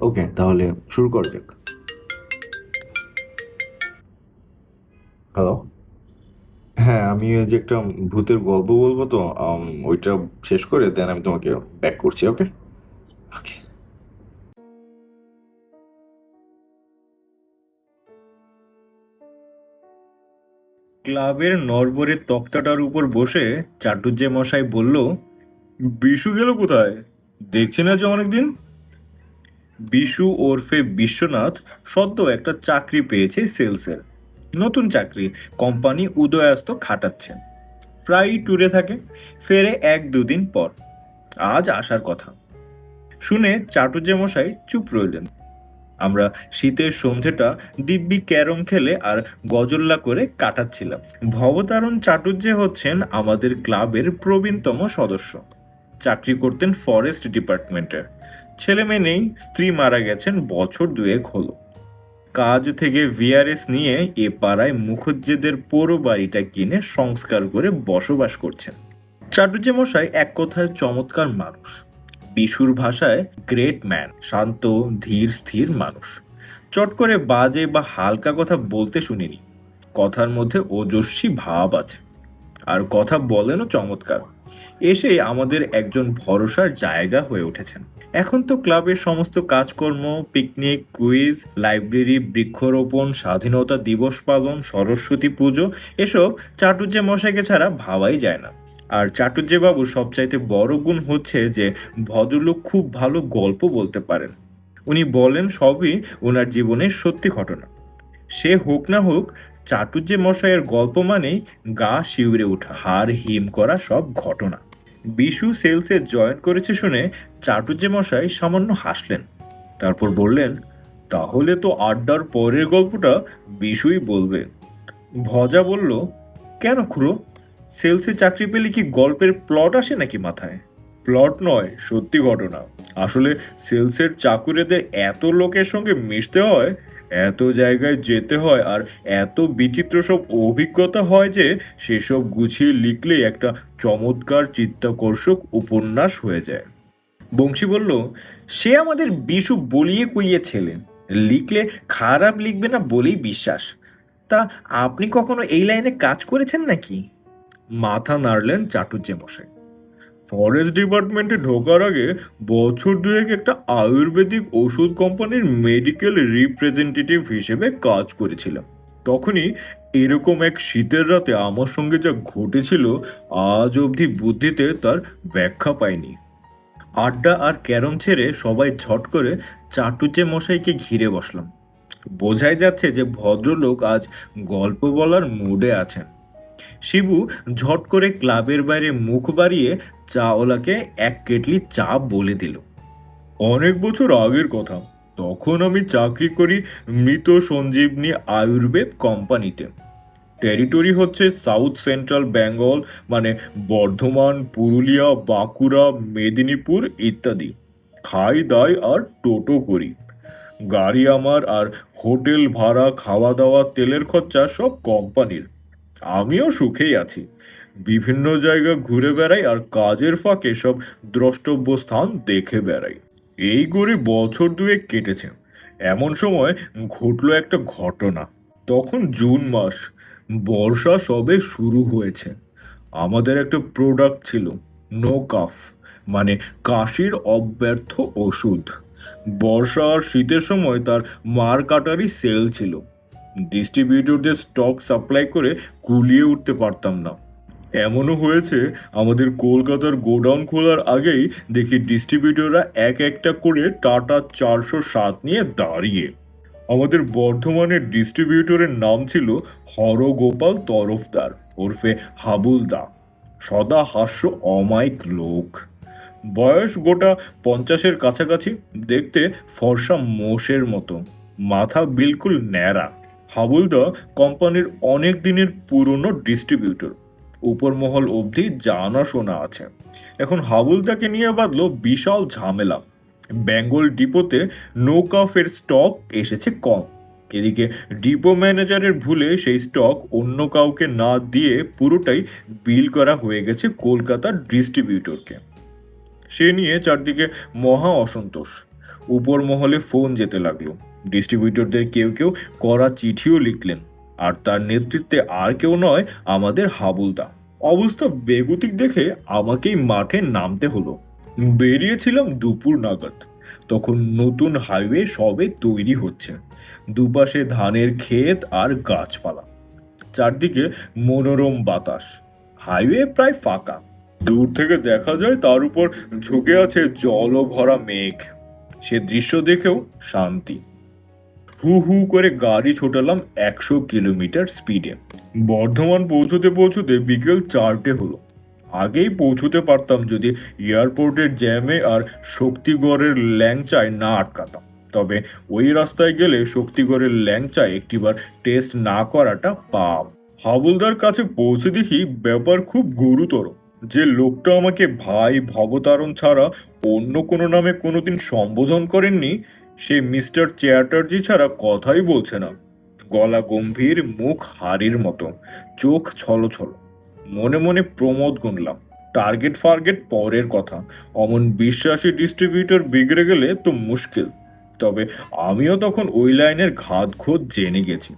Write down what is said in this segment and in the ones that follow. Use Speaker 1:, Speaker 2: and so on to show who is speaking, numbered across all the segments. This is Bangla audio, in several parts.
Speaker 1: ওকে তাহলে শুরু করা যাক। হ্যালো হ্যাঁ আমি ওই যে একটা ভূতের গল্প বলব তো ওইটা শেষ করে দেন আমি তোমাকে ব্যাক করছি ওকে ওকে
Speaker 2: ক্লাবের নরবরের তক্তাটার উপর বসে চাটুজ্জে মশাই বলল বিশু গেল কোথায়? দেখছি না যে অনেকদিন? বিশু ওরফে বিশ্বনাথ সদ্য একটা চাকরি পেয়েছে সেলসের। নতুন চাকরি, কোম্পানি উদয়াস্ত খাটাচ্ছেন। প্রায়ই ট্যুরে থাকে, ফেরে এক দুদিন পর। আজ আসার কথা। শুনে চাটুজ্জে মশাই চুপ রইলেন। আমরা শীতের সন্ধেটা দিব্যি ক্যারম খেলে আর গজল্লা করে কাটাচ্ছিলাম। ভবতারণ চাটুর্যে হচ্ছেন আমাদের ক্লাবের প্রবীণতম সদস্য। চাকরি করতেন ফরেস্ট ডিপার্টমেন্টে ছেলে মেয়ে নেই, স্ত্রী মারা গেছেন, বছর দুয়েক হলো। কাজ থেকে ভিআরএস নিয়ে এ পাড়ায় মুখুজ্জেদের পোড়ো বাড়িটা কিনে সংস্কার করে বসবাস করছেন। চাটুর্যে মশাই এক কথায় চমৎকার মানুষ। বিশুর ভাষায় গ্রেট ম্যান, শান্ত, ধীর, স্থির মানুষ। চট করে বাজে বা হালকা কথা বলতে শুনিনি। কথার মধ্যে ওজস্বী ভাব আছে। আর কথা বলেনও চমৎকার। এসে আমাদের একজন ভরসার জায়গা হয়ে উঠেছেন। এখন তো ক্লাবের সমস্ত কাজকর্ম, পিকনিক, কুইজ, লাইব্রেরি, বৃক্ষরোপণ, স্বাধীনতা দিবস পালন, সরস্বতী পুজো, এসব চাটুর্যে মশাইকে ছাড়া ভাবাই যায় না। আর চাটুর্যে বাবু সবচাইতে বড় গুণ হচ্ছে যে ভদ্রলোক খুব ভালো গল্প বলতে পারেন। উনি বলেন, সবই ওনার জীবনের সত্যি ঘটনা। সে হোক না হোক চাটুর্যে মশাইয়ের গল্প মানেই গা শিউরে ওঠা হার হিম করা সব ঘটনা। বিশু সেলসে জয়েন করেছে শুনে চাটুর্যে মশাই সামান্য হাসলেন। তারপর বললেন, তাহলে তো আড্ডার পরের গল্পটা বিশুই বলবে। ভজা বলল, কেন খুড়ো? সেলসে চাকরি পেলে কি গল্পের প্লট আসে নাকি মাথায়? প্লট নয়, সত্যি ঘটনা। আসলে সেলসের চাকুরেদের এত লোকের সঙ্গে মিশতে হয় এত জায়গায় যেতে হয় আর এত বিচিত্র সব অভিজ্ঞতা হয় যে সেসব গুছিয়ে লিখলেই একটা চমৎকার চিত্তাকর্ষক উপন্যাস হয়ে যায়। বংশী বলল, সে আমাদের বিশু বলিয়ে কুইয়ে ছেলে। লিখলে খারাপ লিখবে না বলেই বিশ্বাস। তা আপনি কখনো এই লাইনে কাজ করেছেন নাকি? মাথা নাড়লেন চাটুর্যে মশাই। ফরেস্ট ডিপার্টমেন্টে ঢোকার আগে বছর দুয়েক একটা আয়ুর্বেদিক ওষুধ কোম্পানির মেডিকেল রিপ্রেজেন্টেটিভ হিসেবে কাজ করেছিলাম। তখনই এরকম এক শীতের রাতে আমার সঙ্গে যা ঘটেছিল, আজ অবধি বুদ্ধিতে তার ব্যাখ্যা পাইনি। আড্ডা আর ক্যারম ছেড়ে সবাই ঝট করে চাটুচে মশাইকে ঘিরে বসলাম। বোঝাই যাচ্ছে যে ভদ্রলোক আজ গল্প বলার মুডে আছেন। শিবু ঝট করে ক্লাবের বাইরে মুখ বাড়িয়ে চাওয়ালাকে এক কেটলি চা বলে দিল। অনেক বছর আগের কথা, তখন আমি চাকরি করি মৃত সঞ্জীবনী আয়ুর্বেদ কোম্পানিতে। টেরিটরি হচ্ছে সাউথ সেন্ট্রাল বেঙ্গল মানে বর্ধমান, পুরুলিয়া, বাঁকুড়া, মেদিনীপুর ইত্যাদি। খাই, দাই আর টোটো করি। গাড়ি আমার আর হোটেল ভাড়া, খাওয়া দাওয়া, তেলের খরচা সব কোম্পানির। আমিও সুখেই আছি। বিভিন্ন জায়গা ঘুরে বেড়াই আর কাজের ফাঁকে সব দ্রষ্টব্য স্থান দেখে বেড়াই। এই করে বছর দুয়েক কেটেছে। এমন সময় ঘটলো একটা ঘটনা। তখন জুন মাস, বর্ষা সবে শুরু হয়েছে। আমাদের একটা প্রোডাক্ট ছিল নো কাফ মানে কাশির অব্যর্থ ওষুধ। বর্ষা আর শীতের সময় তার মার কাটারই সেল ছিল। ডিস্ট্রিবিউটরদের স্টক সাপ্লাই করে কুলিয়ে উঠতে পারতাম না। এমনও হয়েছে, আমাদের কলকাতার গোডাউন খোলার আগেই দেখি ডিস্ট্রিবিউটররা এক একটা করে টাটা চারশো সাত নিয়ে দাঁড়িয়ে। আমাদের বর্ধমানের ডিস্ট্রিবিউটরের নাম ছিল হরগোপাল তরফদার ওরফে হাবুলদা। সদা হাস্য অমায়িক লোক। বয়স গোটা পঞ্চাশের কাছাকাছি, দেখতে ফর্সা মোষের মতো, মাথা বিলকুল ন্যাড়া। হাবুলদা কোম্পানির অনেক দিনের পুরনো ডিস্ট্রিবিউটর। উপর মহল অবধি জানাশোনা আছে। এখন হাবুলদাকে নিয়ে বাঁধলো বিশাল ঝামেলা। বেঙ্গল ডিপোতে নৌকাফের স্টক এসেছে কম। এদিকে ডিপো ম্যানেজারের ভুলে সেই স্টক অন্য কাউকে না দিয়ে পুরোটাই বিল করা হয়ে গেছে কলকাতার ডিস্ট্রিবিউটরকে। সে নিয়ে চারদিকে মহা অসন্তোষ। উপর মহলে ফোন যেতে লাগল। ডিস্ট্রিবিউটরদের কেউ কেউ করা চিঠিও লিখলেন। আর তার নেতৃত্বে আর কেউ নয়, আমাদের হাবুলদা। অবস্থা বেগতিক দেখে আমাকেই মাঠে নামতে হলো। বেরিয়েছিলাম দুপুর নাগাদ। তখন নতুন হাইওয়ে সবে তৈরি হচ্ছে। দুপাশে ধানের ক্ষেত আর গাছপালা। চারদিকে মনোরম বাতাস। হাইওয়ে প্রায় ফাঁকা। দূর থেকে দেখা যায় তার উপর ঝুঁকে আছে জল ভরা মেঘ। সে দৃশ্য দেখেও শান্তি। হু হু করে গাড়ি ছোটালাম একশো কিলোমিটার স্পিডে। বর্ধমান পৌঁছতে পৌঁছতে বিকেল চারটে হলো। আগেই পৌঁছতে পারতাম যদি এয়ারপোর্টের জ্যামে আর শক্তিগড়ের ল্যাংচায় না আটকাতাম। তবে ওই রাস্তায় গেলে শক্তিগড়ের ল্যাংচায় একটিবার টেস্ট না করাটা পাপ। হাবুলদার কাছে পৌঁছে দেখি ব্যাপার খুব গুরুতর। যে লোকটা আমাকে ভাই ভবতারণ ছাড়া অন্য কোনো নামে কোনোদিন সম্বোধন করেননি সে মিস্টার চ্যাটার্জি ছাড়া কথাই বলছে না। গলা গম্ভীর, মুখ হাড়ির মতো, চোখ ছলো ছলো। মনে মনে প্রমোদ গুনলাম, টার্গেট ফার্গেট পরের কথা। অমন বিশ্বাসী ডিস্ট্রিবিউটর বিগড়ে গেলে তো মুশকিল। তবে আমিও তখন ওই লাইনের ঘাত খোঁজ জেনে গেছি।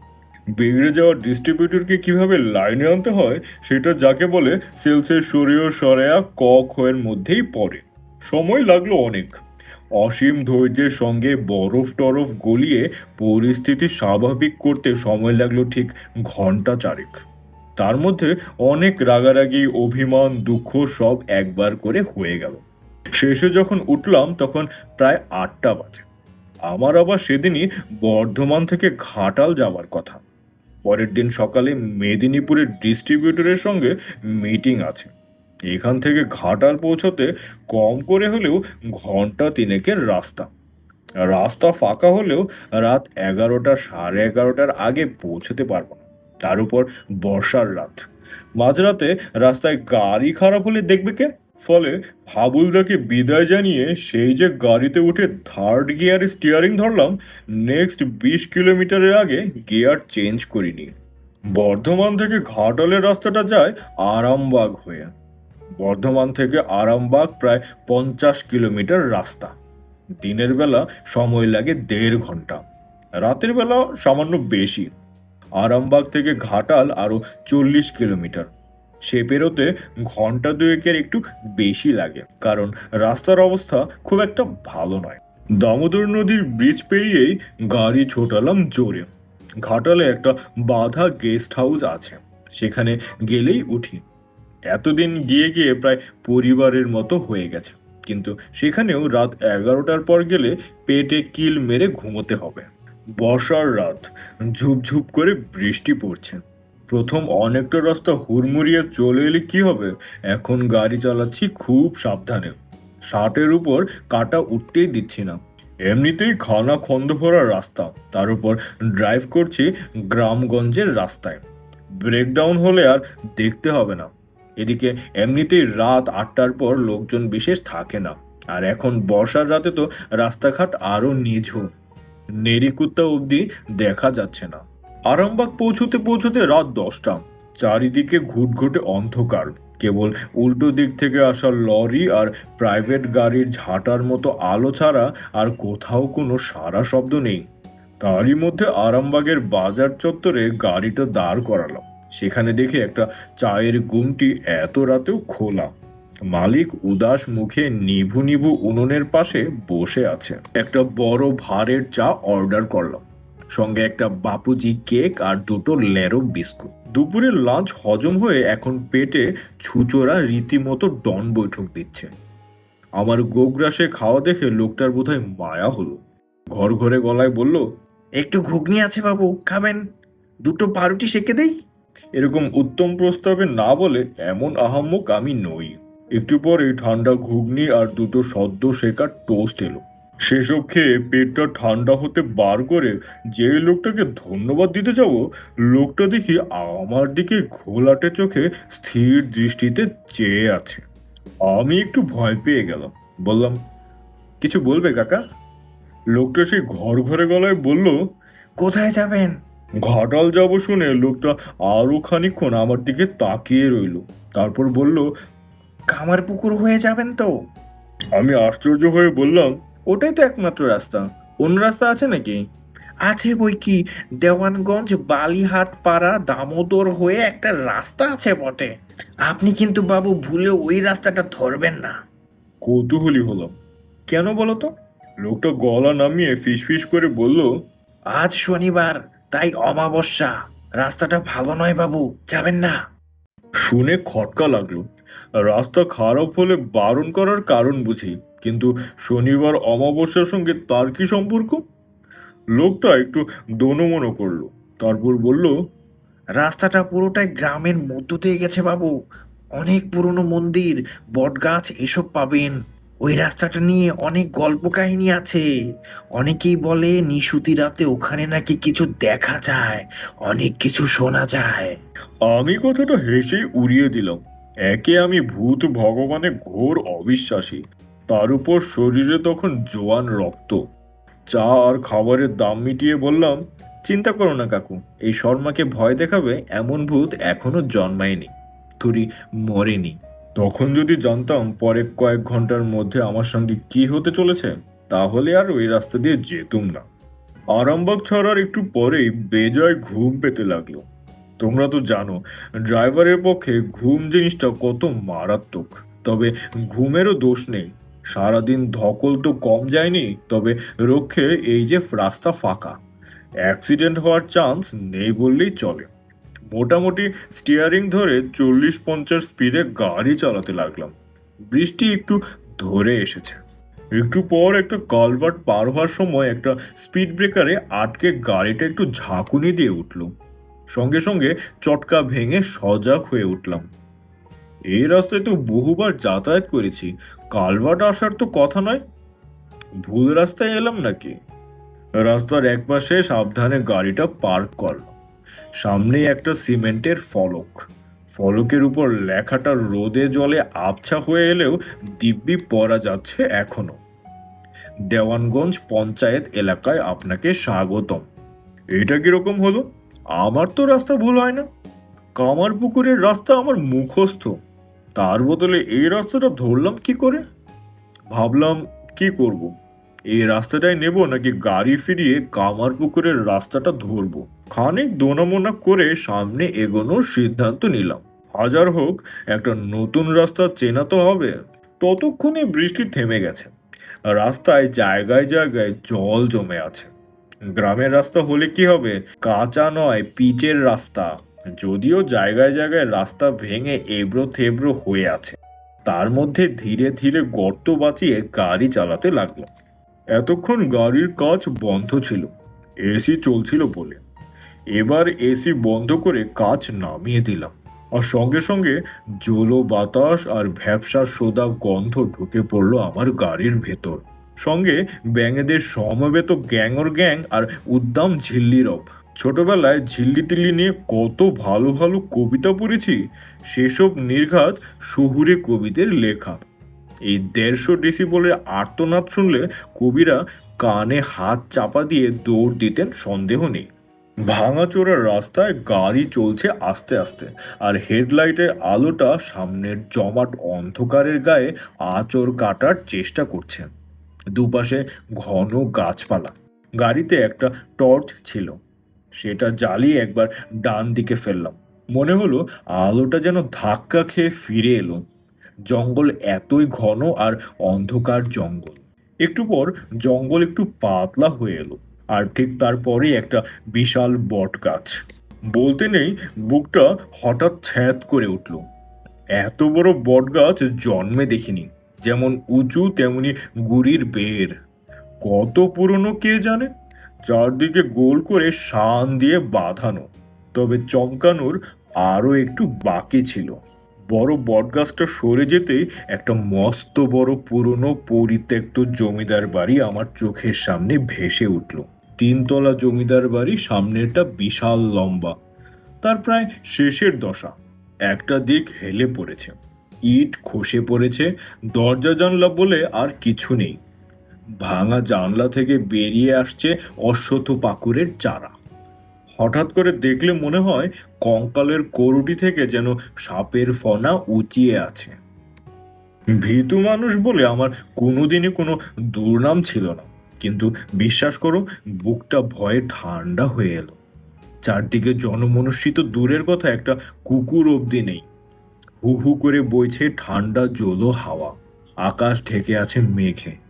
Speaker 2: বিগড়ে যাওয়া ডিস্ট্রিবিউটরকে কীভাবে লাইনে আনতে হয়, সেটা যাকে বলে সেলসের সরিয় সরেয়া ক খয়ের মধ্যেই পড়ে। সময় লাগল অনেক। অসীম ধৈর্যের সঙ্গে বরফ টরফ গলিয়ে পরিস্থিতি স্বাভাবিক করতে সময় লাগল ঠিক ঘণ্টা চারেক। তার মধ্যে অনেক রাগারাগি, অভিমান, দুঃখ সব একবার করে হয়ে গেল। শেষে যখন উঠলাম তখন প্রায় আটটা বাজে। আমার আবার সেদিনই বর্ধমান থেকে ঘাটাল যাওয়ার কথা। পরের দিন সকালে মেদিনীপুরের ডিস্ট্রিবিউটরের সঙ্গে মিটিং আছে। এখান থেকে ঘাটাল পৌঁছতে কম করে হলেও ঘণ্টা তিনেকের রাস্তা। রাস্তা ফাঁকা হলেও রাত এগারোটা সাড়ে এগারোটার আগে পৌঁছতে পারব না। তার উপর বর্ষার রাত। মাঝরাতে রাস্তায় গাড়ি খারাপ হলে দেখবে কে? ফলে হাবুলদাকে বিদায় জানিয়ে সেই যে গাড়িতে উঠে থার্ড গিয়ারে স্টিয়ারিং ধরলাম নেক্সট বিশ কিলোমিটারের আগে গিয়ার চেঞ্জ করিনি। বর্ধমান থেকে ঘাটালের রাস্তাটা যায় আরামবাগ হয়ে। বর্ধমান থেকে আরামবাগ প্রায় পঞ্চাশ কিলোমিটার রাস্তা। দিনের বেলা সময় লাগে দেড় ঘণ্টা, রাতের বেলা সামান্য বেশি। আরামবাগ থেকে ঘাটাল আরও চল্লিশ কিলোমিটার, সে পেরোতে ঘণ্টা দুয়েকের একটু বেশি লাগে, কারণ রাস্তার অবস্থা খুব একটা ভালো নয়। দামোদর নদীর ব্রিজ পেরিয়েই গাড়ি ছোটালাম জোরে। ঘাটালে একটা বাধা গেস্ট হাউস আছে, সেখানে গেলেই উঠি। এতদিন গিয়ে গিয়ে প্রায় পরিবারের মতো হয়ে গেছে। কিন্তু সেখানেও রাত এগারোটার পর গেলে পেটে কিল মেরে ঘুমোতে হবে। বর্ষার রাত ঝুপঝুপ করে বৃষ্টি পড়ছে। প্রথম অনেকটা রাস্তা হুড়মুড়িয়ে চলে এলে কি হবে? এখন গাড়ি চালাচ্ছি খুব সাবধানে। ষাটের উপর কাটা উঠতেই দিচ্ছি না। এমনিতেই খানা খন্দ ভরা রাস্তা। তার উপর ড্রাইভ করছি গ্রামগঞ্জের রাস্তায়। ব্রেকডাউন হলে আর দেখতে হবে না। এদিকে এমনিতেই রাত আটটার পর লোকজন বিশেষ থাকে না। আর এখন বর্ষার রাতে তো রাস্তাঘাট আরও নিঝুম। নেরিকুত্তা অবধি দেখা যাচ্ছে না। আরামবাগ পৌঁছতে পৌঁছতে রাত দশটা। চারিদিকে ঘুটঘুটে অন্ধকার। কেবল উল্টো দিক থেকে আসা লরি আর প্রাইভেট গাড়ির ঝাঁটার মতো আলো ছাড়া আর কোথাও কোনো সারা শব্দ নেই। তারই মধ্যে আরামবাগের বাজার চত্বরে গাড়িটা দাঁড় করালাম সেখানে দেখে একটা চায়ের গুমটি এত রাতেও খোলা। মালিক উদাস মুখে নিভু নিভু উনুনের পাশে বসে আছে। একটা বড় ভারের চা অর্ডার করলাম। সঙ্গে একটা বাপুজি কেক আর দুটো লেরো বিস্কুট। দুপুরের লাঞ্চ হজম হয়ে এখন পেটে ছুচোরা রীতিমতো ডন বৈঠক দিচ্ছে। আমার গোগ্রাসে খাওয়া দেখে লোকটার বোধহয় মায়া হলো। ঘর ঘরে গলায় বলল,
Speaker 3: একটু ঘুগনি আছে বাবু, খাবেন। দুটো পাউরুটি সেকে দেই।
Speaker 2: এরকম উত্তম প্রস্তাবে না বলে এমন আহাম্মক আমি নই। একটু পরে ঠান্ডা ঘুগনি আর দুটো সদ্য শেখা টোস্ট এলো। সেসব খেয়ে পেটটা ঠান্ডা হতে বার করে যে লোকটাকে ধন্যবাদ দিতে যাব, লোকটা দেখি আমার দিকে ঘোলাটে চোখে স্থির দৃষ্টিতে চেয়ে আছে। আমি একটু ভয় পেয়ে গেলাম। বললাম, কিছু বলবে কাকা? লোকটা সেই ঘর ঘরে গলায় বলল,
Speaker 3: কোথায় যাবেন?
Speaker 2: ঘাটাল যাব শুনে লোকটা আরও খানিকক্ষণ আমার দিকে তাকিয়ে রইল। তারপর বলল
Speaker 3: কামার পুকুর হয়ে যাবেন তো?
Speaker 2: আমি আশ্চর্য হয়ে বললাম ওটাই তো একমাত্র রাস্তা। অন্য রাস্তা আছে নাকি?
Speaker 3: আছে বই কি? দেওয়ানগঞ্জ বালিহাট পাড়া দামোদর হয়ে একটা রাস্তা আছে বটে। আপনি কিন্তু বাবু ভুলে ওই রাস্তাটা ধরবেন না।
Speaker 2: কৌতূহলী হলাম। কেন বলো তো? লোকটা গলা নামিয়ে ফিস ফিস করে বলল
Speaker 3: আজ শনিবার তাই অমাবস্যা। রাস্তাটা ভালো নয় বাবু যাবেন না।
Speaker 2: শুনে খটকা লাগল। রাস্তা খারাপ হলে বারণ করার কারণ বুঝি কিন্তু শনিবার অমাবস্যার সঙ্গে তার কি সম্পর্ক? লোকটা একটু দোনমনো করল তারপর বলল
Speaker 3: রাস্তাটা পুরোটাই গ্রামের মধ্য দিয়ে গেছে বাবু। অনেক পুরনো মন্দির বটগাছ এসব পাবেন। ওই রাস্তাটা নিয়ে অনেক গল্প কাহিনী আছে। অনেকেই বলে নিশুতি রাতে ওখানে নাকি কিছু দেখা যায়, অনেক কিছু শোনা যায়।
Speaker 2: আমি কথাটা হেসেই উড়িয়ে দিলাম। একে আমি ভূত ভগবানে ঘোর অবিশ্বাসী। তার উপর শরীরে তখন জোয়ান রক্ত। চা আর খাবারের দাম মিটিয়ে বললাম, চিন্তা করো না কাকু, এই শর্মাকে ভয় দেখাবে এমন ভূত এখনও জন্মায়নি তুরি মরেনি। তখন যদি জানতাম পরে কয়েক ঘণ্টার মধ্যে আমার সঙ্গে কি হতে চলেছে, তাহলে আর ওই রাস্তা দিয়ে যেতুম না। আরামবাগ ছাড়ার একটু পরেই বেজায় ঘুম পেতে লাগল। তোমরা তো জানো, ড্রাইভারের পক্ষে ঘুম জিনিসটা কত মারাত্মক। তবে ঘুমেরও দোষ নেই। সারাদিন ধকল তো কম যায়নি, তবে রক্ষে এই যে রাস্তা ফাঁকা। অ্যাক্সিডেন্ট হওয়ার চান্স নেই বললেই চলে। মোটামুটি স্টিয়ারিং ধরে চল্লিশ পঞ্চাশ স্পিডে গাড়ি চালাতে লাগলাম। বৃষ্টি একটু ধরে এসেছে। একটু পর একটা কালভার্ট পার হওয়ার সময় একটা স্পিড ব্রেকারে আটকে গাড়িটা একটু ঝাঁকুনি দিয়ে উঠল। সঙ্গে সঙ্গে চটকা ভেঙে সজাগ হয়ে উঠলাম। এই রাস্তায় তো বহুবার যাতায়াত করেছি। কালভার্ট আসার তো কথা নয়। ভুল রাস্তায় এলাম নাকি? রাস্তার একপাশে সাবধানে গাড়িটা পার্ক করলাম। সামনেই একটা সিমেন্টের ফলক। ফলকের উপর লেখাটা রোদে জলে আবছা হয়ে এলেও দিব্যি পড়া যাচ্ছে এখনও। দেওয়ানগঞ্জ পঞ্চায়েত এলাকায় আপনাকে স্বাগতম। এটা কীরকম হলো? আমার তো রাস্তা ভুল হয় না। কামার পুকুরের রাস্তা আমার মুখস্থ। তার বদলে এই রাস্তাটা ধরলাম কি করে? ভাবলাম কি করব। এই রাস্তাটাই নেব নাকি গাড়ি ফিরিয়ে কামার পুকুরের রাস্তাটা ধরবো? খানিক দোনামোনা করে সামনে এগোনোর সিদ্ধান্ত নিলাম। হাজার হোক, একটা নতুন রাস্তা চেনা তো হবে। ততক্ষণে বৃষ্টি থেমে গেছে। রাস্তায় জায়গায় জায়গায় জল জমে আছে। গ্রামের রাস্তা হলে কি হবে? কাঁচা নয়, পিচের রাস্তা। যদিও জায়গায় জায়গায় রাস্তা ভেঙে এবড়ো থেবড়ো হয়ে আছে। তার মধ্যে ধীরে ধীরে গর্ত বাঁচিয়ে গাড়ি চালাতে লাগল এতক্ষণ গাড়ির কাজ বন্ধ ছিল। এসি চলছিল বলে। এবার এসি বন্ধ করে কাজ নামিয়ে দিলাম। আর সঙ্গে সঙ্গে জলো বাতাস আর ভ্যাবসা সোদা গন্ধ ঢুকে পড়ল আমার গাড়ির ভেতর। সঙ্গে ব্যাঙেদের সমবেত গ্যাংর গ্যাং আর উদ্দাম ঝিল্লিরব ছোটবেলায় ঝিল্লি তিল্লি নিয়ে কত ভালো ভালো কবিতা পড়েছি, সেসব নির্ঘাত শহুরে কবিদের লেখা। এই দেড়শো ডেসিবলের আর্তনাদ শুনলে কবিরা কানে হাত চাপা দিয়ে দৌড় দিতেন, সন্দেহ নেই। ভাঙাচোরা রাস্তায় গাড়ি চলছে আস্তে আস্তে, আর হেডলাইটের আলোটা সামনের জমাট অন্ধকারের গায়ে আচর কাটার চেষ্টা করছে। দুপাশে ঘন গাছপালা। গাড়িতে একটা টর্চ ছিল। সেটা জ্বালিয়ে একবার ডান দিকে ফেললাম। মনে হলো আলোটা যেন ধাক্কা খেয়ে ফিরে এলো। জঙ্গল এতই ঘন আর অন্ধকার জঙ্গল। একটু পর জঙ্গল একটু পাতলা হয়ে এলো। আর ঠিক তারপরেই একটা বিশাল বট গাছ। বলতে নেই, বুকটা হঠাৎ ছ্যাঁত করে উঠল। এত বড় বট গাছ জন্মে দেখিনি, যেমন উঁচু তেমনি গুড়ির বের। কত পুরনো কে জানে? চারদিকে গোল করে শান দিয়ে বাঁধানো, তবে চমকানোর আরও একটু বাকি ছিল। বড় বটগাছটা সরে যেতেই একটা মস্ত বড় পুরনো পরিত্যক্ত জমিদার বাড়ি আমার চোখের সামনে ভেসে উঠল। তিনতলা জমিদার বাড়ি সামনেটা বিশাল লম্বা। তার প্রায় শেষের দশা। একটা দিক হেলে পড়েছে। ইট খসে পড়েছে, দরজা জানলা বলে আর কিছু নেই। ভাঙা জানলা থেকে বেরিয়ে আসছে অশ্বথ পাকুরের চারা। হঠাৎ করে দেখলে মনে হয় কঙ্কালের করুটি থেকে যেন সাপের ফনা উঁচিয়ে আছে। ভীতু মানুষ বলে আমার কোনোদিনই কোনো দুর্নাম ছিল না। কিন্তু বিশ্বাস করো, বুকটা ভয়ে ঠান্ডা হয়ে এলো। চারদিকে জনমনুষ্যী তো দূরের কথা, একটা কুকুর অবধি নেই। হু হু করে বইছে ঠান্ডা জলো হাওয়া। আকাশ ঢেকে আছে মেঘে।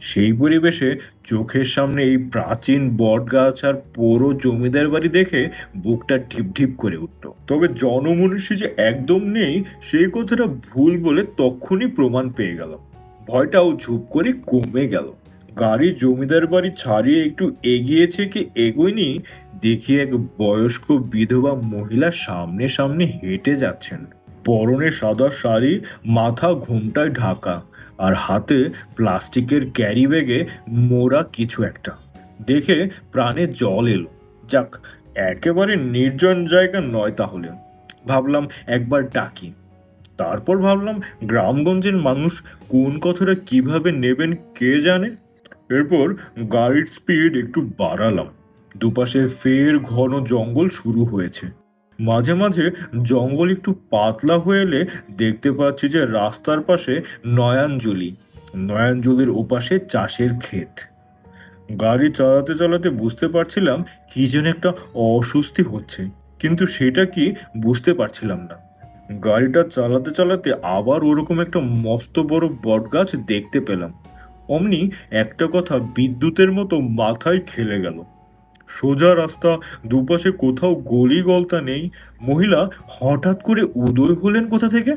Speaker 2: সেই পরিবেশে চোখের সামনে এই প্রাচীন বটগাছ আর পুরো জমিদার বাড়ি দেখে বুকটা ঢিপ ঢিপ করে উঠল। তবে জনমনুষ্যী যে একদম নেই সেই কথাটা ভুল বলে তখনই প্রমাণ পেয়ে গেল। ভয়টাও ঝুপ করে কমে গেল। গাড়ি জমিদার বাড়ি ছাড়িয়ে একটু এগিয়েছে কি এগোয়নি? দেখি এক বয়স্ক বিধবা মহিলা সামনে সামনে হেঁটে যাচ্ছেন। পরনে সাদা শাড়ি, মাথা ঘুমটায় ঢাকা আর হাতে প্লাস্টিকের ক্যারি ব্যাগে মোড়া কিছু একটা। দেখে প্রাণে জল এলো। যাক, একেবারে নির্জন জায়গা নয় তাহলে। ভাবলাম একবার ডাকি। তারপর ভাবলাম, গ্রামগঞ্জের মানুষ কোন কথাটা কীভাবে নেবেন কে জানে? এরপর গাড়ির স্পিড একটু বাড়ালাম। দুপাশে ফের ঘন জঙ্গল শুরু হয়েছে। মাঝে মাঝে জঙ্গল একটু পাতলা হয়ে এলে দেখতে পাচ্ছি যে রাস্তার পাশে নয়াঞ্জলি। নয়াঞ্জলির ওপাশে চাষের ক্ষেত। গাড়ি চালাতে চালাতে বুঝতে পারছিলাম কি যেন একটা অস্বস্তি হচ্ছে, কিন্তু সেটা কি বুঝতে পারছিলাম না। গাড়িটা চালাতে চালাতে আবার ওরকম একটা মস্ত বড় বটগাছ দেখতে পেলাম। অমনি একটা কথা বিদ্যুতের মতো মাথায় খেলে গেল। সোজা রাস্তা, দুপাশে কোথাও গলি গলতা নেই। মহিলা হঠাৎ করে উদয় হলেন কোথা থেকে?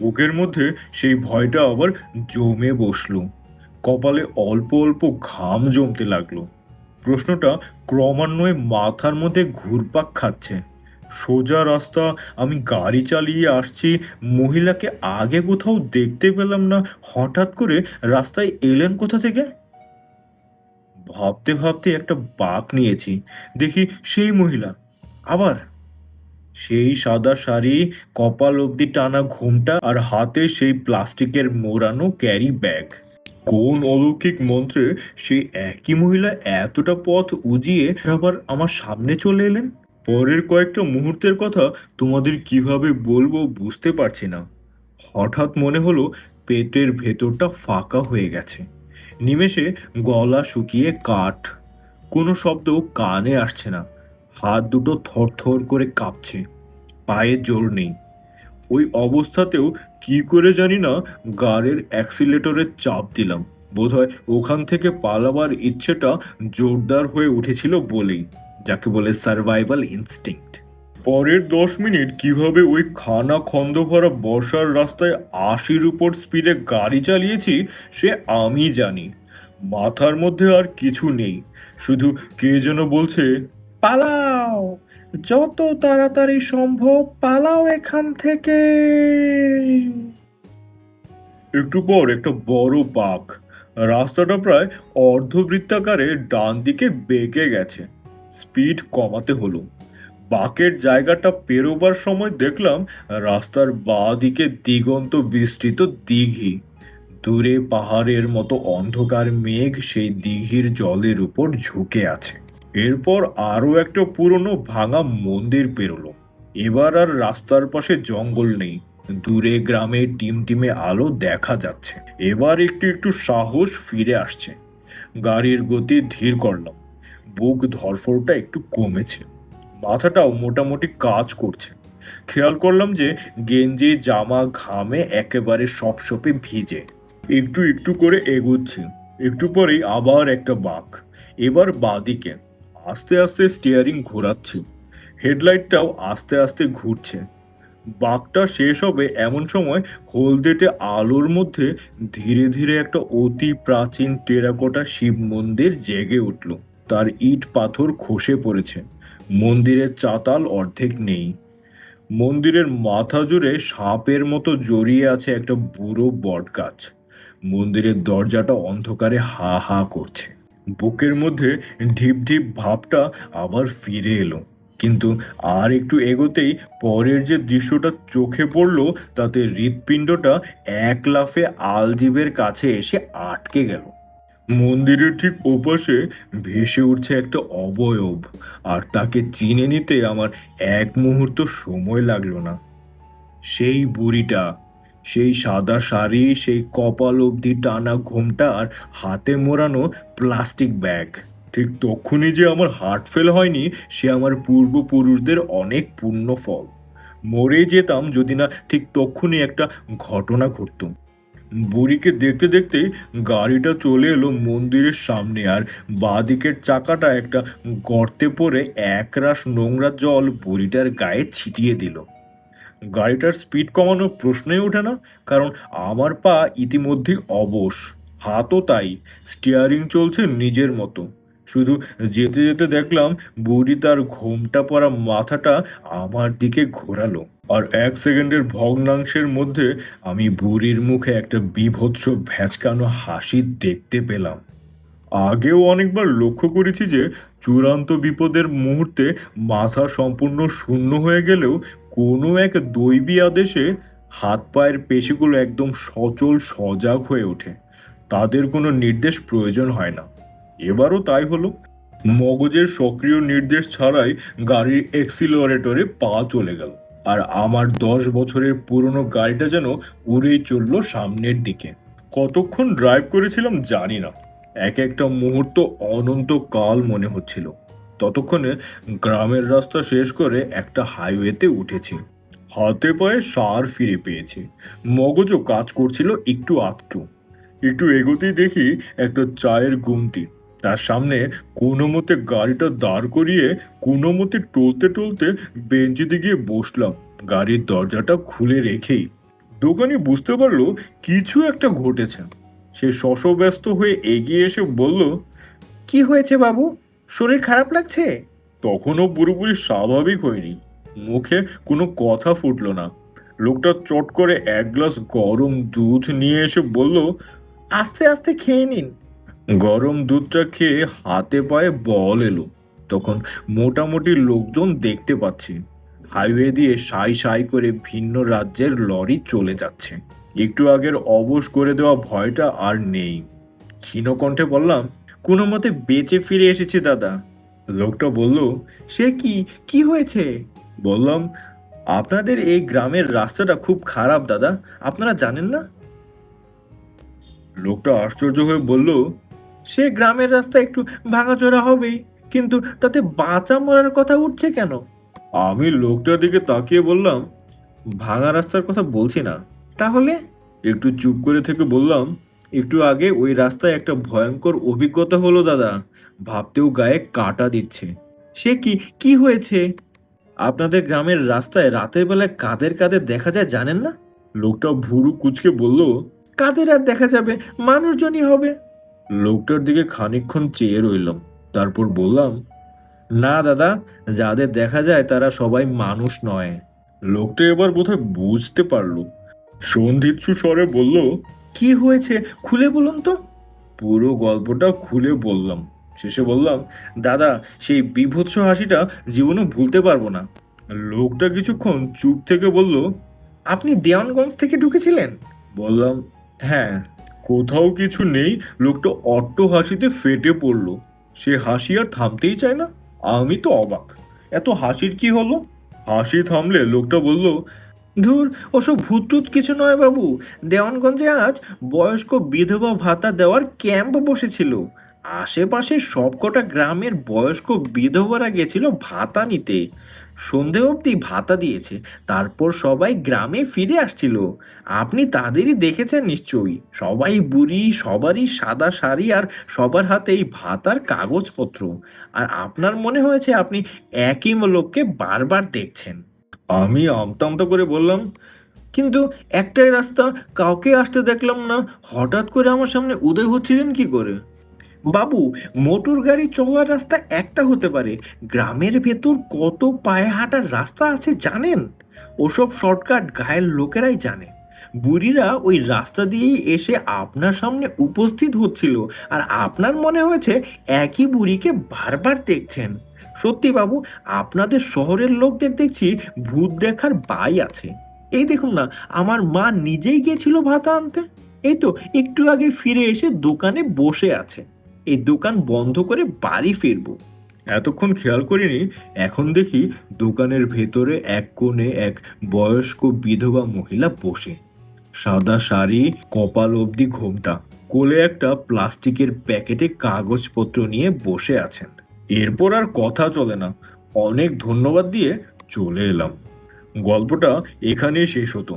Speaker 2: বুকের মধ্যে সেই ভয়টা আবার জমে বসল। কপালে অল্প অল্প ঘাম জমতে লাগল। প্রশ্নটা ক্রমান্বয়ে মাথার মধ্যে ঘুরপাক খাচ্ছে। সোজা রাস্তা, আমি গাড়ি চালিয়ে আসছি। মহিলাকে আগে কোথাও দেখতে পেলাম না। হঠাৎ করে রাস্তায় এলেন কোথা থেকে? ভাবতে ভাবতে একটা বাঁক নিয়েছি। দেখি সেই মহিলা। আবার সেই সাদা শাড়ি, কপাল অবধি টানা ঘুমটা আর হাতে সেই প্লাস্টিকের মোড়ানো ক্যারি ব্যাগ। কোন অলৌকিক মন্ত্রে সেই একই মহিলা এতটা পথ উজিয়ে আবার আমার সামনে চলে এলেন? পরের কয়েকটা মুহূর্তের কথা তোমাদের কীভাবে বলব বুঝতে পারছি না। হঠাৎ মনে হলো পেটের ভেতরটা ফাঁকা হয়ে গেছে। নিমেষে গলা শুকিয়ে কাঠ, কোনো শব্দ কানে আসছে না। হাত দুটো থরথর করে কাঁপছে, পায়ে জোর নেই। ওই অবস্থাতেও কি করে জানি না গাড়ির অ্যাক্সিলেটরের চাপ দিলাম। বোধহয় ওখান থেকে পালাবার ইচ্ছেটা জোরদার হয়ে উঠেছিল বলেই। যাকে বলে সার্ভাইভাল ইনস্টিংক্ট পরের দশ মিনিট কীভাবে ওই খানা খন্দ ভরা বর্ষার রাস্তায় আশির উপর স্পিডে গাড়ি চালিয়েছি, সে আমি জানি। মাথার মধ্যে আর কিছু নেই। শুধু কে যেন বলছে, পালাও! যত তাড়াতাড়ি সম্ভব পালাও এখান থেকে! একটু পর একটা বড় বাঘ। রাস্তাটা প্রায় অর্ধবৃত্তাকারে ডান দিকে বেঁকে গেছে। স্পিড কমাতে হলো। বাঁকের জায়গাটা পেরোবার সময় দেখলাম রাস্তার বাঁ দিকে দিগন্ত বিস্তৃত দিঘি। দূরে পাহাড়ের মতো অন্ধকার মেঘ সেই দিঘির জলের উপর ঝুঁকে আছে। এরপর আরও একটা পুরনো ভাঙা মন্দির পেরোলো। এবার আর রাস্তার পাশে জঙ্গল নেই। দূরে গ্রামে টিমটিমে আলো দেখা যাচ্ছে। এবার একটু একটু সাহস ফিরে আসছে। গাড়ির গতি ধীর করলাম। বুক ধরফরটা একটু কমেছে। মাথাটাও মোটামুটি কাজ করছে। খেয়াল করলাম যে গেঞ্জি, জামা, ঘামে একেবারে সপসপে ভিজে। একটু একটু করে এগোচ্ছি। একটু পরেই আবার একটা বাঘ এবার বাঁদিকে। আস্তে আস্তে স্টিয়ারিং ঘোরাচ্ছি। হেডলাইটটাও আস্তে আস্তে ঘুরছে। বাঘটা শেষ হবে এমন সময় হলদেটে আলোর মধ্যে ধীরে ধীরে একটা অতি প্রাচীন টেরাকোটা শিব মন্দির জেগে উঠল। তার ইট পাথর খসে পড়েছে। মন্দিরের চাতাল অর্ধেক নেই। মন্দিরের মাথা জুড়ে সাপের মতো জড়িয়ে আছে একটা বুড়ো বট গাছ মন্দিরের দরজাটা অন্ধকারে হা হা করছে। বুকের মধ্যে ঢিপ ঢিপ ভাবটা আবার ফিরে এলো। কিন্তু আর একটু এগোতেই পরের যে দৃশ্যটা চোখে পড়ল, তাতে হৃৎপিণ্ডটা এক লাফে আলজিবের কাছে এসে আটকে গেল। মন্দিরের ঠিক ওপাশে ভেসে উঠছে একটা অবয়ব, আর তাকে চিনে নিতে আমার এক মুহূর্ত সময় লাগল না। সেই বুড়িটা, সেই সাদা শাড়ি, সেই কপাল অবধি টানা ঘোমটা আর হাতে মোড়ানো প্লাস্টিক ব্যাগ। ঠিক তখনই যে আমার হার্ট ফেল হয়নি, সে আমার পূর্বপুরুষদের অনেক পূর্ণ ফল। মরে যেতাম যদি না ঠিক তখনই একটা ঘটনা ঘটতো। বুড়িকে দেখতে দেখতেই গাড়িটা চলে এলো মন্দিরের সামনে আর বাঁদিকের চাকাটা একটা গর্তে পড়ে একরাশ নোংরা জল বুড়িটার গায়ে ছিটিয়ে দিল। গাড়িটার স্পিড কমানোর প্রশ্নই ওঠে না, কারণ আমার পা ইতিমধ্যেই অবশ, হাতও তাই স্টিয়ারিং চলছে নিজের মতো। শুধু যেতে যেতে দেখলাম বুড়ি তার ঘোমটা পরা মাথাটা আমার দিকে ঘোরালো। আর এক সেকেন্ডের ভগ্নাংশের মধ্যে আমি বুড়ির মুখে একটা বিভৎস ভ্যাচকানো হাসি দেখতে পেলাম। আগেও অনেকবার লক্ষ্য করেছি যে চূড়ান্ত বিপদের মুহূর্তে মাথা সম্পূর্ণ শূন্য হয়ে গেলেও কোনো এক দৈবী আদেশে হাত পায়ের পেশিগুলো একদম সচল সজাগ হয়ে ওঠে। তাদের কোনো নির্দেশ প্রয়োজন হয় না। এবারও তাই হলো। মগজের সক্রিয় নির্দেশ ছাড়াই গাড়ির এক্সিলারেটরে পা চলে গেল। আর আমার দশ বছরের পুরনো গাড়িটা যেন উড়েই চলল সামনের দিকে। কতক্ষণ ড্রাইভ করেছিলাম জানি না। এক একটা মুহূর্ত অনন্তকাল মনে হচ্ছিল। ততক্ষণে গ্রামের রাস্তা শেষ করে একটা হাইওয়েতে উঠেছি। হাতে পায়ে সার ফিরে পেয়েছি। মগজও কাজ করছিল একটু আধটু। একটু এগোতেই দেখি একটা চায়ের গুমটি তার সামনে কোনো মতে গাড়িটা দাঁড় করিয়ে কোনো মতে টলতে টলতে বেঞ্চিতে গিয়ে বসলাম। গাড়ির দরজাটা খুলে রেখেই। দোকানি বুঝতে পারল কিছু একটা ঘটেছে। সে শশব্যস্ত হয়ে এগিয়ে এসে বলল
Speaker 3: কি হয়েছে বাবু? শরীর খারাপ লাগছে?
Speaker 2: তখনও পুরোপুরি স্বাভাবিক হয়নি। মুখে কোনো কথা ফুটলো না। লোকটা চট করে এক গ্লাস গরম দুধ নিয়ে এসে বলল
Speaker 3: আস্তে আস্তে খেয়ে নিন।
Speaker 2: গরম দুধটা খেয়ে হাতে পায়ে বল এলো। তখন মোটামুটি লোকজন দেখতে পাচ্ছি। হাইওয়ে দিয়ে সাই সাই করে ভিন্ন রাজ্যের লরি চলে যাচ্ছে। একটু আগের অবশ করে দেওয়া ভয়টা আর নেই। ক্ষীণকণ্ঠে বললাম,
Speaker 3: কোনো মতে বেঁচে ফিরে এসেছি দাদা।
Speaker 2: লোকটা বলল,
Speaker 3: সে কি? কি হয়েছে?
Speaker 2: বললাম,
Speaker 3: আপনাদের এই গ্রামের রাস্তাটা খুব খারাপ দাদা। আপনারা জানেন না?
Speaker 2: লোকটা আশ্চর্য হয়ে বলল
Speaker 3: সে গ্রামের রাস্তা একটু ভাঙাচোরা হবেই কিন্তু তাতে বাঁচা মরার কথা উঠছে কেন?
Speaker 2: আমি লোকটার দিকে তাকিয়ে বললাম ভাঙা রাস্তার কথা বলছি না।
Speaker 3: তাহলে?
Speaker 2: একটু চুপ করে থেকে বললাম একটু আগে ওই রাস্তায় একটা ভয়ঙ্কর অভিজ্ঞতা হলো দাদা। ভাবতেও গায়ে কাটা দিচ্ছে।
Speaker 3: সে কি কি হয়েছে? আপনাদের গ্রামের রাস্তায় রাতের বেলায় কাদের কাদের দেখা যায় জানেন না?
Speaker 2: লোকটা ভুরু কুচকে বলল
Speaker 3: কাদের আর দেখা যাবে? মানুষজনই হবে।
Speaker 2: লোকটার দিকে খানিকক্ষণ চেয়ে রইলাম। তারপর বললাম
Speaker 3: না দাদা যাদের দেখা যায় তারা সবাই মানুষ নয়।
Speaker 2: লোকটা এবার বোধহয় বুঝতে পারল। সন্ধিৎসু স্বরে বলল
Speaker 3: কি হয়েছে? খুলে বলুন তো।
Speaker 2: পুরো গল্পটা খুলে বললাম। শেষে বললাম
Speaker 3: দাদা সেই বিভৎস হাসিটা জীবনে ভুলতে পারব না।
Speaker 2: লোকটা কিছুক্ষণ চুপ থেকে বলল
Speaker 3: আপনি দেওয়ানগঞ্জ থেকে ঢুকেছিলেন?
Speaker 2: বললাম হ্যাঁ। কোথাও কিছু নেই, লোকটা অট্ট হাসিতে ফেটে পড়ল। সে হাসি আর থামতেই চায় না। আমি তো অবাক। এত হাসির কি হলো? হাসি থামলে লোকটা বলল,
Speaker 3: ধুর, ওসব ভূত টুত কিছু নয় বাবু। দেওয়ানগঞ্জে আজ বয়স্ক বিধবা ভাতা দেওয়ার ক্যাম্প বসেছিল। আশেপাশে সবকটা গ্রামের বয়স্ক বিধবারা গেছিল ভাতা নিতে। সন্ধে অবধি ভাতা দিয়েছে, তারপর সবাই গ্রামে ফিরে আসছিল। আপনি তাদেরই দেখেছেন নিশ্চয়ই। সবাই বুড়ি, সবারই সাদা শাড়ি আর সবার হাতে এই ভাতার কাগজপত্র। আর আপনার মনে হয়েছে আপনি একই লোককে বারবার দেখছেন?
Speaker 2: আমি আমতা করে বললাম,
Speaker 3: কিন্তু একটাই রাস্তা, কাউকে আসতে দেখলাম না। হঠাৎ করে আমার সামনে উদয় হচ্ছিলেন কি করে? বাবু, মোটর গাড়ি চলার রাস্তা একটা হতে পারে। গ্রামের ভেতর কত পায়ে হাঁটার রাস্তা আছে জানেন? ওসব শর্টকাট গায়ের লোকেরাই জানে। বুড়িরা ওই রাস্তা দিয়েই এসে আপনার সামনে উপস্থিত হচ্ছিল আর আপনার মনে হয়েছে একই বুড়িকে বারবার দেখছেন। সত্যি বাবু, আপনাদের শহরের লোকদের দেখছি ভূত দেখার বাই আছে। এই দেখুন না, আমার মা নিজেই গিয়েছিল ভাতা আনতে। এই তো, একটু আগে ফিরে এসে দোকানে বসে আছে। এই দোকান বন্ধ করে বাড়ি ফিরবো।
Speaker 2: এতক্ষণ খেয়াল করিনি, এখন দেখি দোকানের ভেতরে এক কোণে এক বয়স্ক বিধবা মহিলা বসে। সাদা শাড়ি, কপাল অবধি ঘোমটা, কোলে একটা প্লাস্টিকের প্যাকেটে কাগজপত্র নিয়ে বসে আছেন। এরপর আর কথা চলে না, অনেক ধন্যবাদ দিয়ে চলে এলাম। গল্পটা এখানেই শেষ হতো,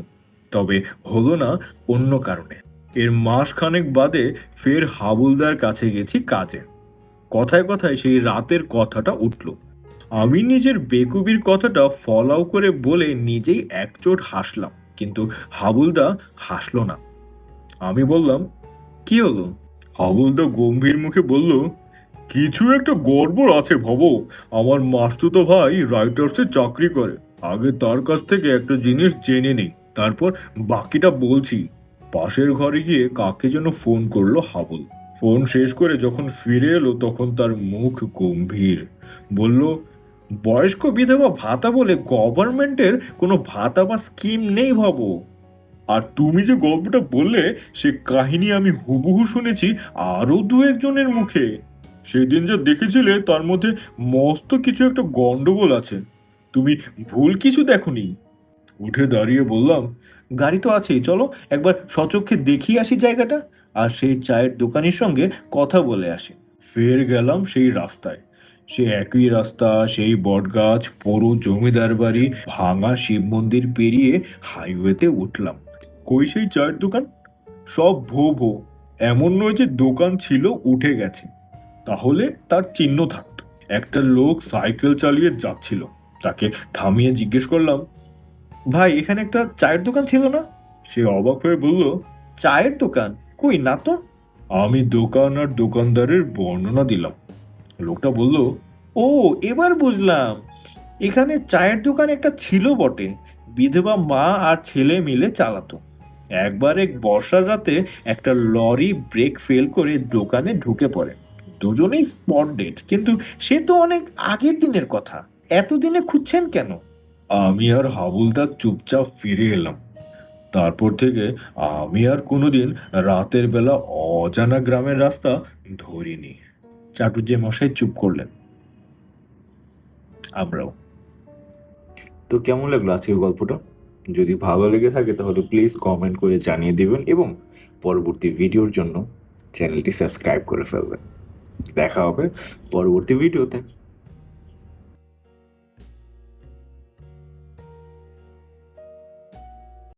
Speaker 2: তবে হলো না অন্য কারণে। এর মাসখানেক বাদে ফের হাবুলদার কাছে গেছি কাজে। কথায় কথায় সেই রাতের কথাটা উঠল। আমি নিজের বেকুবির কথাটা ফলাও করে বলে নিজেই একচোট হাসলাম, কিন্তু হাবুলদা হাসলো না। আমি বললাম, কি হলো? হাবুলদা গম্ভীর মুখে বলল, কিছু একটা গড়বড় আছে ভব। আমার মাস্তুতো ভাই রাইটার্সে চাকরি করে। আগে তার কাছ থেকে একটা জিনিস জেনে নেই। তারপর বাকিটা বলছি। পাশের ঘরে গিয়ে কাকে যেন ফোন করল হাবুল। ফোন শেষ করে যখন ফিরে এলো তখন তার মুখ গম্ভীর। বলল, বয়স্ক বিধবা ভাতা বলে গভর্নমেন্টের কোনো ভাতা বা স্কিম নেই ভাবো। আর তুমি যে গল্পটা বললে, সে কাহিনী আমি হুবহু শুনেছি আরও দু একজনের মুখে। সেদিন যা দেখেছিলে, তার মধ্যে মস্ত কিছু একটা গন্ডগোল আছে। তুমি ভুল কিছু দেখনি। উঠে দাঁড়িয়ে বললাম গাড়ি তো আছেই, চলো একবার সচক্ষে দেখিয়ে আসি জায়গাটা। আর সেই চায়ের দোকানের সঙ্গে কথা বলে আসি। ফের গেলাম সেই রাস্তায়। সে একই রাস্তা, সেই বটগাছ পুরো জমিদার বাড়ি, ভাঙা শিব মন্দির পেরিয়ে হাইওয়েতে উঠলাম। কই সেই চায়ের দোকান? সব ভো ভো। এমন নয় যে দোকান ছিল, উঠে গেছে। তাহলে তার চিহ্ন থাকতো। একটা লোক সাইকেল চালিয়ে যাচ্ছিল। তাকে থামিয়ে জিজ্ঞেস করলাম ভাই, এখানে একটা চায়ের দোকান ছিল না? সে অবাক হয়ে বলল, চায়ের দোকান? কই, না তো? আমি দোকান আর দোকানদারের বর্ণনা দিলাম। লোকটা বলল, ও, এবার বুঝলাম। এখানে চায়ের দোকান একটা ছিল বটে। বিধবা মা আর ছেলে মিলে চালাতো। একবার এক বর্ষার রাতে একটা লরি ব্রেক ফেল করে দোকানে ঢুকে পড়ে। দুজনেই স্পট ডেট কিন্তু সে তো অনেক আগের দিনের কথা। এতদিনে খুঁজছেন কেন? আমি আর হাবুলদার চুপচাপ ফিরে এলাম। তারপর থেকে আমি আর কোনোদিন রাতের বেলা অজানা গ্রামের রাস্তা ধরিনি। চাটুর্যে মশাই চুপ করলেন। আমরাও।
Speaker 1: তো কেমন লাগল আজকের গল্পটা? যদি ভালো লেগে থাকে তাহলে প্লিজ কমেন্ট করে জানিয়ে দেবেন এবং পরবর্তী ভিডিওর জন্য চ্যানেলটি সাবস্ক্রাইব করে ফেলবেন। দেখা হবে পরবর্তী ভিডিওতে